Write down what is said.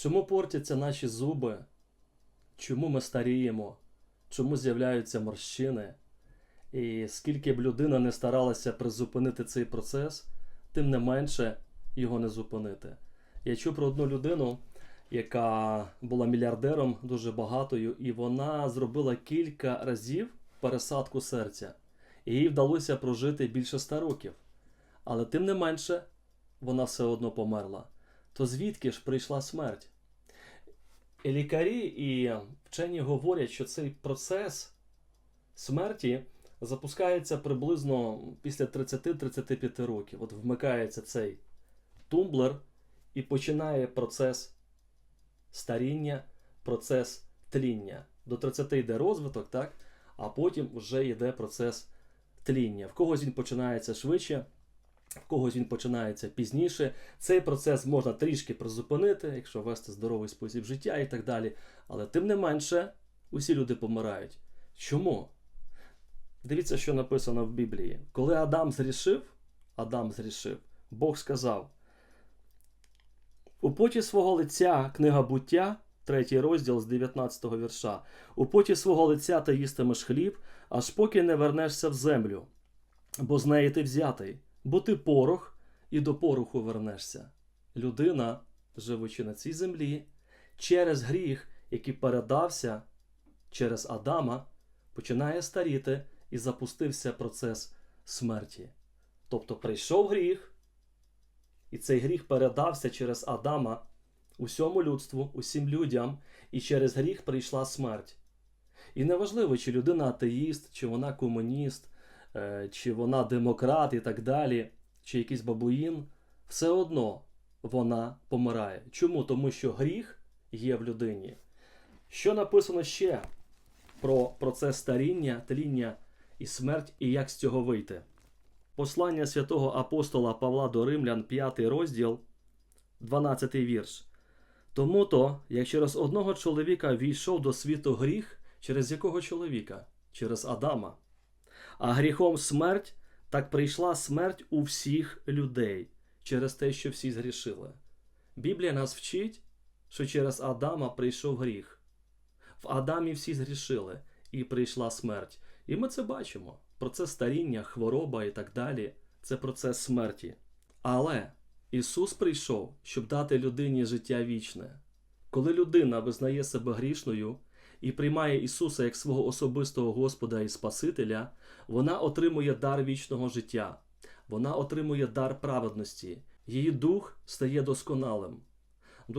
Чому портяться наші зуби? Чому ми старіємо? Чому з'являються морщини? І скільки б людина не старалася призупинити цей процес, тим не менше його не зупинити. Я чув про одну людину, яка була мільярдером дуже багатою, і вона зробила кілька разів пересадку серця. І їй вдалося прожити більше ста років. Але тим не менше вона все одно померла. То звідки ж прийшла смерть? Лікарі і вчені говорять, що цей процес смерті запускається приблизно після 30-35 років. От вмикається цей тумблер і починає процес старіння, процес тління. До 30 йде розвиток, так? а потім вже йде процес тління. В когось він починається швидше, в когось він починається пізніше. Цей процес можна трішки призупинити, якщо вести здоровий спосіб життя і так далі. Але тим не менше, усі люди помирають. Чому? Дивіться, що написано в Біблії. Коли Адам зрішив, Адам зрішив, Бог сказав: у поті свого лиця книга буття, третій розділ з 19 вірша. У поті свого лиця ти їстимеш хліб, аж поки не вернешся в землю, бо з неї ти взятий, бо ти порох, і до пороху вернешся. Людина, живучи на цій землі, через гріх, який передався через Адама, починає старіти і запустився процес смерті. Тобто прийшов гріх, і цей гріх передався через Адама усьому людству, усім людям, і через гріх прийшла смерть. І неважливо, чи людина атеїст, чи вона комуніст, чи вона демократ і так далі, чи якийсь бабуїн, все одно вона помирає. Чому? Тому що гріх є в людині. Що написано ще про процес старіння, тління і смерть, і як з цього вийти? Послання святого апостола Павла до Римлян, 5 розділ, 12 вірш. Тому то, як через одного чоловіка війшов до світу гріх, через якого чоловіка? Через Адама. А гріхом смерть, так прийшла смерть у всіх людей через те, що всі згрішили. Біблія нас вчить, що через Адама прийшов гріх. В Адамі всі згрішили, і прийшла смерть. І ми це бачимо. Процес старіння, хвороба і так далі це процес смерті. Але Ісус прийшов, щоб дати людині життя вічне. Коли людина визнає себе грішною і приймає Ісуса як свого особистого Господа і Спасителя, вона отримує дар вічного життя, вона отримує дар праведності, її дух стає досконалим.